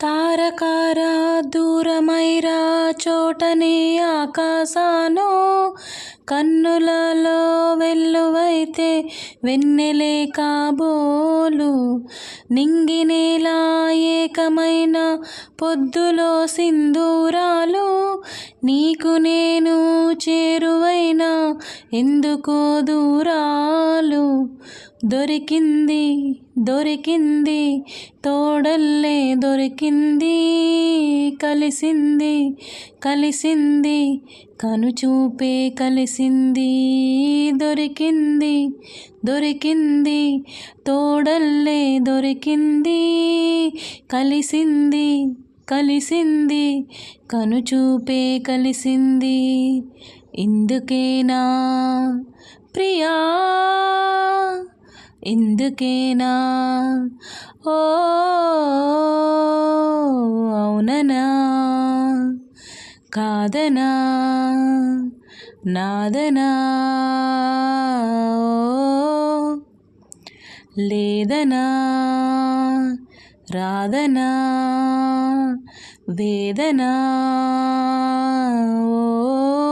తారకారా దూరమైరా చోటనే ఆకాశానో కన్నులలో వెల్లువైతే వెన్నెలే కాబోలు. నింగినేలా ఏకమైన పొద్దులో సింధూరాలు నీకు నేను చేరువైన ఎందుకో దూరాలు. దొరికింది దొరికింది తోడల్లే దొరికింది కలిసింది కలిసింది కనుచూపే కలిసింది దొరికింది దొరికింది తోడల్లే దొరికింది కలిసింది కలిసింది కనుచూపే కలిసింది. ఇందుకేనా ప్రియా ఎందుకేనా? ఓ అవుననా? కాదనా? నాదనా? లేదనా? రాదనా? వేదనా?